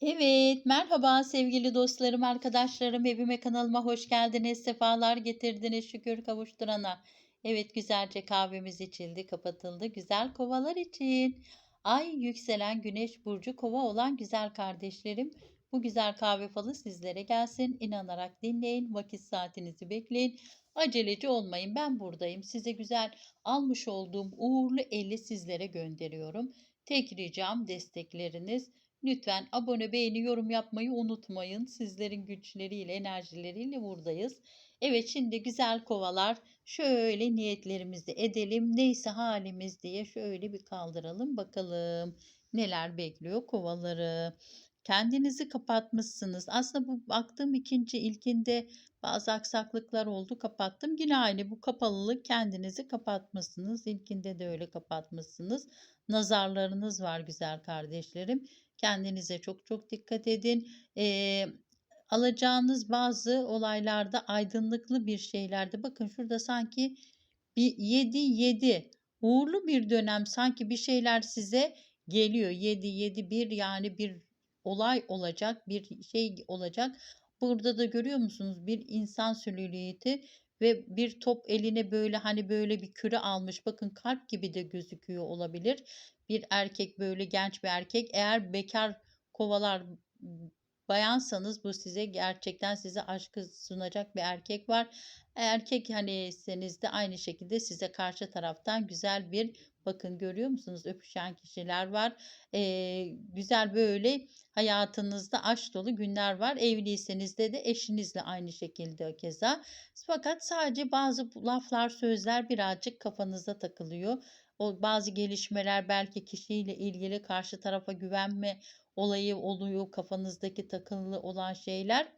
Evet, merhaba sevgili dostlarım, arkadaşlarım, evime kanalıma hoş geldiniz, sefalar getirdiniz şükür kavuşturana. Evet, güzelce kahvemiz içildi, kapatıldı. Güzel kovalar için. Ay yükselen güneş burcu kova olan güzel kardeşlerim. Bu güzel kahve falı sizlere gelsin. İnanarak dinleyin, vakit saatinizi bekleyin. Aceleci olmayın, ben buradayım. Size güzel almış olduğum uğurlu eli sizlere gönderiyorum. Tek ricam destekleriniz. Lütfen abone, beğeni, yorum yapmayı unutmayın. Sizlerin güçleriyle, enerjileriyle buradayız. Evet şimdi güzel kovalar şöyle niyetlerimizi edelim. Neyse halimiz diye şöyle bir kaldıralım bakalım. Neler bekliyor kovaları. Kendinizi kapatmışsınız. Aslında bu baktığım ikinci ilkinde bazı aksaklıklar oldu kapattım. Yine aynı bu kapalılık kendinizi kapatmışsınız. İlkinde de öyle kapatmışsınız. Nazarlarınız var güzel kardeşlerim. Kendinize çok çok dikkat edin. Eee, alacağınız bazı olaylarda aydınlıklı bir şeylerde bakın şurada sanki bir 7 7 uğurlu bir dönem sanki bir şeyler size geliyor. 7 7 bir yani bir olay olacak, bir şey olacak. Burada da görüyor musunuz bir insan silüeti ve bir top eline böyle hani böyle bir küre almış. Bakın kalp gibi de gözüküyor olabilir. Bir erkek böyle genç bir erkek. Eğer bekar kovalar bayansanız bu size gerçekten size aşkı sunacak bir erkek var. Erkek haniyseniz de aynı şekilde size karşı taraftan güzel bir bakın görüyor musunuz öpüşen kişiler var. Ee, güzel böyle hayatınızda aşk dolu günler var. Evliyseniz de de eşinizle aynı şekilde keza. Fakat sadece bazı laflar sözler birazcık kafanıza takılıyor. O bazı gelişmeler belki kişiyle ilgili karşı tarafa güvenme olayı oluyor kafanızdaki takılı olan şeyler.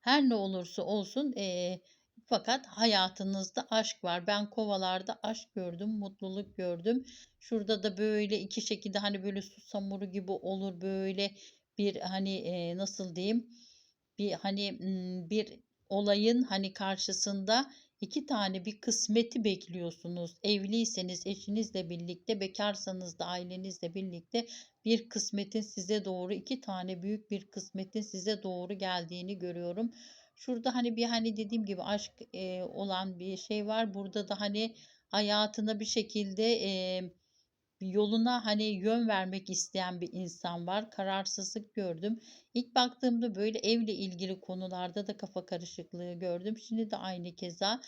Her ne olursa olsun eee, fakat hayatınızda aşk var. Ben kovalarda aşk gördüm, mutluluk gördüm. Şurada da böyle iki şekilde hani böyle susamuru gibi olur böyle bir hani eee, nasıl diyeyim bir hani bir olayın hani karşısında iki tane bir kısmeti bekliyorsunuz. Evliyseniz eşinizle birlikte, bekarsanız da ailenizle birlikte bir kısmetin size doğru iki tane büyük bir kısmetin size doğru geldiğini görüyorum. Şurada hani bir hani dediğim gibi aşk e, olan bir şey var. Burada da hani hayatına bir şekilde e, yoluna hani yön vermek isteyen bir insan var. Kararsızlık gördüm. İlk baktığımda böyle evle ilgili konularda da kafa karışıklığı gördüm. Şimdi de aynı keza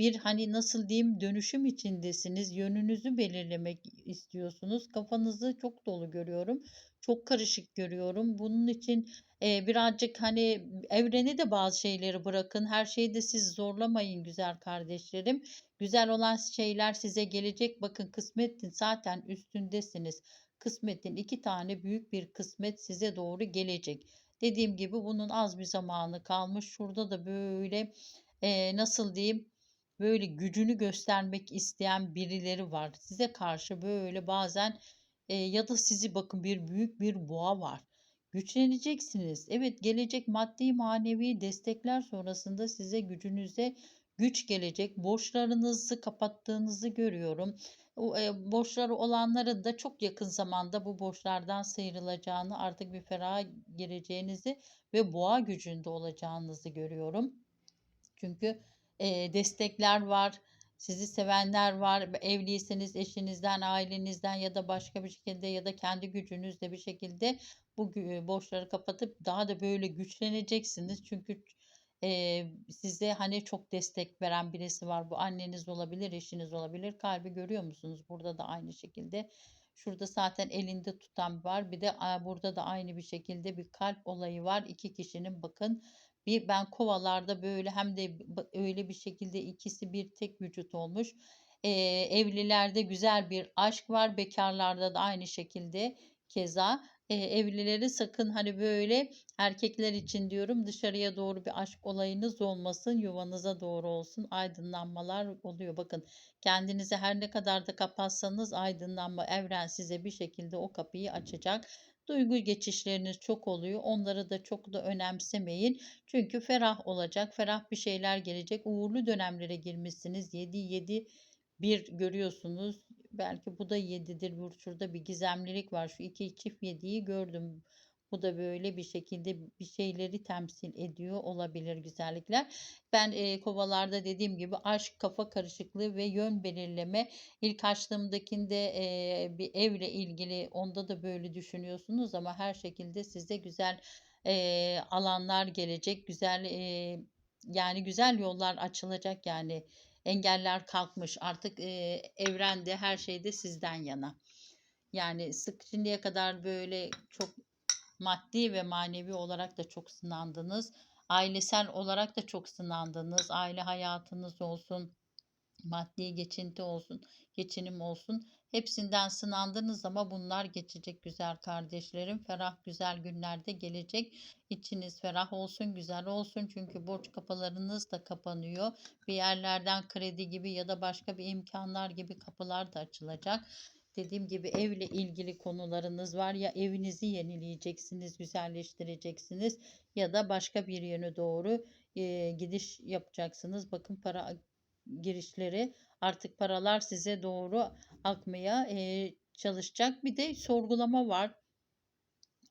bir hani nasıl diyeyim dönüşüm içindesiniz. Yönünüzü belirlemek istiyorsunuz. Kafanızı çok dolu görüyorum. Çok karışık görüyorum. Bunun için e, birazcık hani evrene de bazı şeyleri bırakın. Her şeyi de siz zorlamayın güzel kardeşlerim. Güzel olan şeyler size gelecek. Bakın kısmetin zaten üstündesiniz. Kısmetin iki tane büyük bir kısmet size doğru gelecek. Dediğim gibi bunun az bir zamanı kalmış. Şurada da böyle e, nasıl diyeyim böyle gücünü göstermek isteyen birileri var. Size karşı böyle bazen e, ya da sizi bakın bir büyük bir boğa var. Güçleneceksiniz. Evet gelecek maddi manevi destekler sonrasında size gücünüze güç gelecek. Borçlarınızı kapattığınızı görüyorum. O, e, borçları olanların da çok yakın zamanda bu borçlardan sıyrılacağını, artık bir feraha gireceğinizi ve boğa gücünde olacağınızı görüyorum. Çünkü e, destekler var. Sizi sevenler var. Evliyseniz eşinizden, ailenizden ya da başka bir şekilde ya da kendi gücünüzle bir şekilde bu borçları kapatıp daha da böyle güçleneceksiniz. Çünkü e, size hani çok destek veren birisi var. Bu anneniz olabilir, eşiniz olabilir. Kalbi görüyor musunuz? Burada da aynı şekilde. Şurada zaten elinde tutan var. Bir de burada da aynı bir şekilde bir kalp olayı var. İki kişinin bakın bir ben kovalarda böyle hem de öyle bir şekilde ikisi bir tek vücut olmuş. Ee, evlilerde güzel bir aşk var. Bekarlarda da aynı şekilde keza e, evlileri sakın hani böyle erkekler için diyorum dışarıya doğru bir aşk olayınız olmasın yuvanıza doğru olsun aydınlanmalar oluyor bakın kendinize her ne kadar da kapatsanız aydınlanma evren size bir şekilde o kapıyı açacak Duygu geçişleriniz çok oluyor. Onları da çok da önemsemeyin. Çünkü ferah olacak. Ferah bir şeyler gelecek. Uğurlu dönemlere girmişsiniz. 7 7 bir görüyorsunuz. Belki bu da 7'dir. Şurada bir gizemlilik var. Şu iki çift 7'yi gördüm. Bu da böyle bir şekilde bir şeyleri temsil ediyor olabilir güzellikler. Ben e, kovalarda dediğim gibi aşk, kafa karışıklığı ve yön belirleme. İlk açtığımdakinde e, bir evle ilgili onda da böyle düşünüyorsunuz ama her şekilde size güzel e, alanlar gelecek. Güzel e, yani güzel yollar açılacak yani engeller kalkmış. Artık e, evrende her şeyde sizden yana. Yani sık şimdiye kadar böyle çok maddi ve manevi olarak da çok sınandınız. Ailesel olarak da çok sınandınız. Aile hayatınız olsun, maddi geçinti olsun, geçinim olsun. Hepsinden sınandınız ama bunlar geçecek güzel kardeşlerim. Ferah güzel günlerde gelecek. İçiniz ferah olsun, güzel olsun. Çünkü borç kapılarınız da kapanıyor. Bir yerlerden kredi gibi ya da başka bir imkanlar gibi kapılar da açılacak. Dediğim gibi evle ilgili konularınız var ya evinizi yenileyeceksiniz, güzelleştireceksiniz ya da başka bir yöne doğru e, gidiş yapacaksınız. Bakın para girişleri artık paralar size doğru akmaya e, çalışacak. Bir de sorgulama var.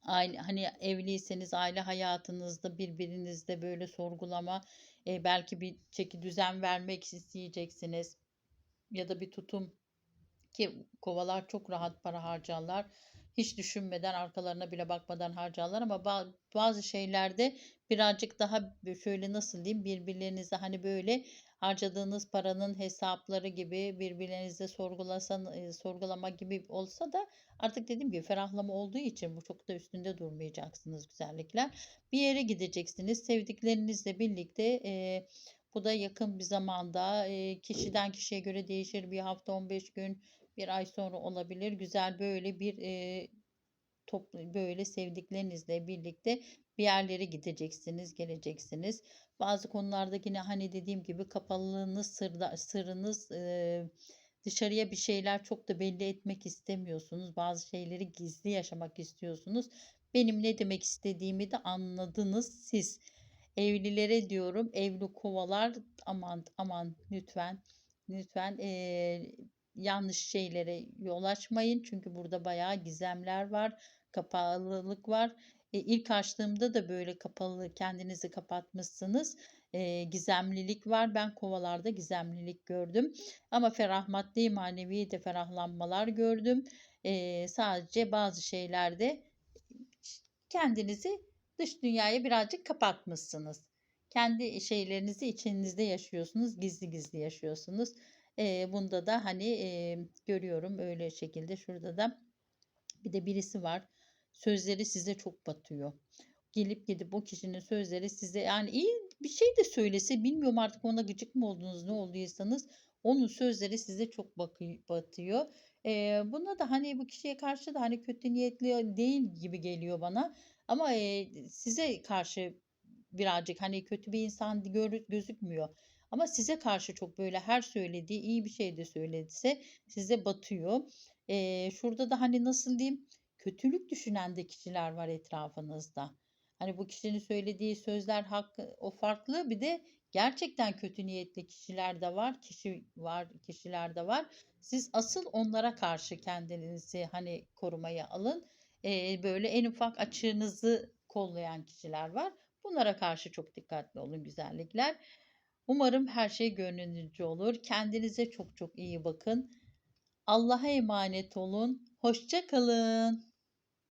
Aile, hani evliyseniz aile hayatınızda birbirinizde böyle sorgulama e, belki bir çeki düzen vermek isteyeceksiniz ya da bir tutum ki kovalar çok rahat para harcarlar. Hiç düşünmeden arkalarına bile bakmadan harcarlar ama bazı şeylerde birazcık daha şöyle nasıl diyeyim birbirlerinize hani böyle harcadığınız paranın hesapları gibi birbirlerinize sorgulasan e, sorgulama gibi olsa da artık dediğim gibi ferahlama olduğu için bu çok da üstünde durmayacaksınız güzellikler. Bir yere gideceksiniz sevdiklerinizle birlikte e, bu da yakın bir zamanda e, kişiden kişiye göre değişir bir hafta 15 gün bir ay sonra olabilir. Güzel böyle bir e, toplu böyle sevdiklerinizle birlikte bir yerlere gideceksiniz, geleceksiniz. Bazı konularda yine hani dediğim gibi kapalılığınız, sırda, sırrınız e, dışarıya bir şeyler çok da belli etmek istemiyorsunuz. Bazı şeyleri gizli yaşamak istiyorsunuz. Benim ne demek istediğimi de anladınız siz. Evlilere diyorum, evli kovalar aman aman lütfen lütfen e, yanlış şeylere yol açmayın. Çünkü burada bayağı gizemler var, kapalılık var. E, ilk açtığımda da böyle kapalı kendinizi kapatmışsınız. E, gizemlilik var. Ben kovalarda gizemlilik gördüm. Ama ferah maddi manevi de ferahlanmalar gördüm. E, sadece bazı şeylerde kendinizi dış dünyaya birazcık kapatmışsınız. Kendi şeylerinizi içinizde yaşıyorsunuz. Gizli gizli yaşıyorsunuz. E, bunda da hani e, görüyorum öyle şekilde şurada da bir de birisi var. Sözleri size çok batıyor. Gelip gidip o kişinin sözleri size yani iyi bir şey de söylese bilmiyorum artık ona gıcık mı oldunuz ne olduysanız onun sözleri size çok batıyor. E, buna da hani bu kişiye karşı da hani kötü niyetli değil gibi geliyor bana. Ama e, size karşı birazcık hani kötü bir insan gözükmüyor. Ama size karşı çok böyle her söylediği iyi bir şey de söyletse size batıyor. Ee, şurada da hani nasıl diyeyim kötülük düşünen de kişiler var etrafınızda. Hani bu kişinin söylediği sözler hakkı o farklı bir de gerçekten kötü niyetli kişiler de var, kişi var, kişiler de var. Siz asıl onlara karşı kendinizi hani korumaya alın. Ee, böyle en ufak açığınızı kollayan kişiler var. Bunlara karşı çok dikkatli olun güzellikler. Umarım her şey gönlünüzce olur. Kendinize çok çok iyi bakın. Allah'a emanet olun. Hoşça kalın.